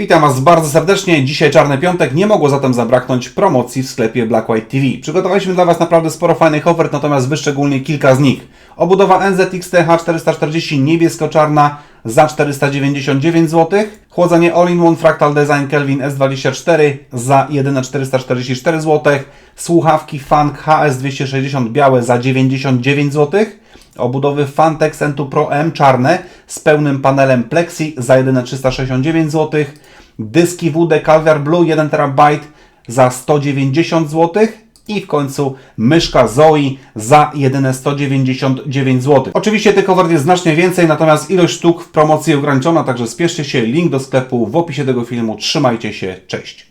Witam Was bardzo serdecznie. Dzisiaj Czarny Piątek, nie mogło zatem zabraknąć promocji w sklepie Black White TV. Przygotowaliśmy dla Was naprawdę sporo fajnych ofert, natomiast wyszczególnię kilka z nich. Obudowa NZXT H440 niebiesko-czarna za 499 zł. Chłodzenie All-in-One Fractal Design Kelvin S24 za jedyne 444 zł. Słuchawki Funk HS260 białe za 99 zł. Obudowy Fantex N2 Pro M czarne z pełnym panelem Plexi za jedyne 369 zł. Dyski WD Calviar Blue 1 TB za 190 zł. I w końcu myszka Zoe za jedyne 199 zł. Oczywiście tych ofert jest znacznie więcej, natomiast ilość sztuk w promocji ograniczona, także spieszcie się. Link do sklepu w opisie tego filmu. Trzymajcie się, cześć.